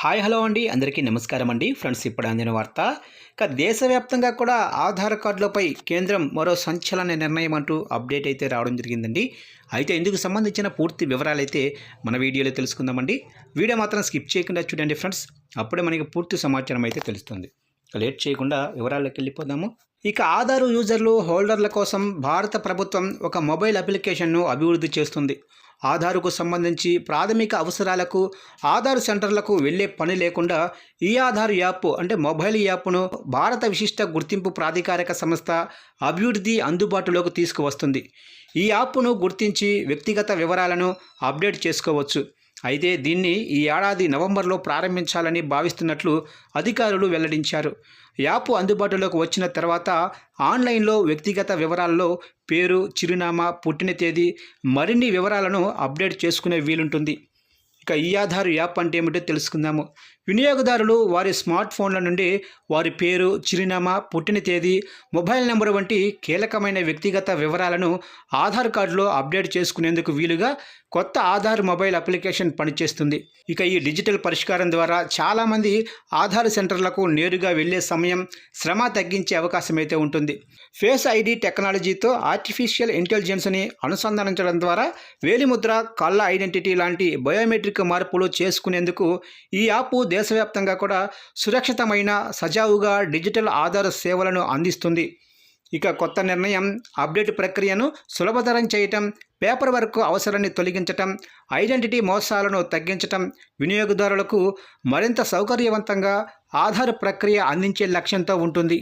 Hi hello అండి. అందరికీ నమస్కారం అండి. ఫ్రెండ్స్ ఇప్పుడు అందిన వార్త. ఇక దేశవ్యాప్తంగా కూడా ఆధార్ కార్డులపై కేంద్రం మరో సంచలన నిర్ణయం అంటూ అప్డేట్ అయితే రావడం జరిగిందండి. అయితే ఇందుకు సంబంధించిన పూర్తి వివరాలు అయితే మన వీడియోలో తెలుసుకుందామండి. వీడియో మాత్రం స్కిప్ చేయకుండా చూడండి ఫ్రెండ్స్. అప్పుడే మనకి పూర్తి సమాచారం అయితే తెలుస్తుంది. లేట్ చేయకుండా వివరాల్లోకి వెళ్ళిపోదాము. ఇక ఆధార్ యూజర్లు హోల్డర్ల కోసం భారత ప్రభుత్వం ఒక మొబైల్ అప్లికేషన్ను అభివృద్ధి చేస్తుంది. ఆధార్కు సంబంధించి ప్రాథమిక అవసరాలకు ఆధార్ సెంటర్లకు వెళ్ళే పని లేకుండా ఈ ఆధార్ యాప్ అంటే మొబైల్ యాప్ను భారత విశిష్ట గుర్తింపు ప్రాధికారిక సంస్థ అభివృద్ధి అందుబాటులోకి తీసుకువస్తుంది. ఈ యాప్ను గుర్తించి వ్యక్తిగత వివరాలను అప్డేట్ చేసుకోవచ్చు. అయితే దీన్ని ఈ ఏడాది నవంబర్లో ప్రారంభించాలని భావిస్తున్నట్లు అధికారులు వెల్లడించారు. యాప్ అందుబాటులోకి వచ్చిన తర్వాత ఆన్లైన్లో వ్యక్తిగత వివరాల్లో పేరు చిరునామా పుట్టిన తేదీ మరిన్ని వివరాలను అప్డేట్ చేసుకునే వీలుంటుంది. ఇక ఈ ఆధార్ యాప్ అంటే ఏమిటో తెలుసుకుందాము. వినియోగదారులు వారి స్మార్ట్ ఫోన్ల నుండి వారి పేరు చిరునామా పుట్టిన తేదీ మొబైల్ నెంబర్ వంటి కీలకమైన వ్యక్తిగత వివరాలను ఆధార్ కార్డులో అప్డేట్ చేసుకునేందుకు వీలుగా కొత్త ఆధార్ మొబైల్ అప్లికేషన్ పనిచేస్తుంది. ఇక ఈ డిజిటల్ పరిష్కారం ద్వారా చాలామంది ఆధార్ సెంటర్లకు నేరుగా వెళ్ళే సమయం శ్రమ తగ్గించే అవకాశం అయితే ఉంటుంది. ఫేస్ ఐడి టెక్నాలజీతో ఆర్టిఫిషియల్ ఇంటెలిజెన్స్ని అనుసంధానించడం ద్వారా వేలిముద్ర కళ్ళ ఐడెంటిటీ లాంటి బయోమెట్రిక్ మార్పులు చేసుకునేందుకు ఈ యాప్ దేశవ్యాప్తంగా కూడా సురక్షితమైన సజావుగా డిజిటల్ ఆధార్ సేవలను అందిస్తుంది. ఇక కొత్త నిర్ణయం అప్డేట్ ప్రక్రియను సులభతరం చేయటం పేపర్ వర్క్ అవసరాన్ని తొలగించటం ఐడెంటిటీ మోసాలను తగ్గించటం వినియోగదారులకు మరింత సౌకర్యవంతంగా ఆధార్ ప్రక్రియ అందించే లక్ష్యంతో ఉంటుంది.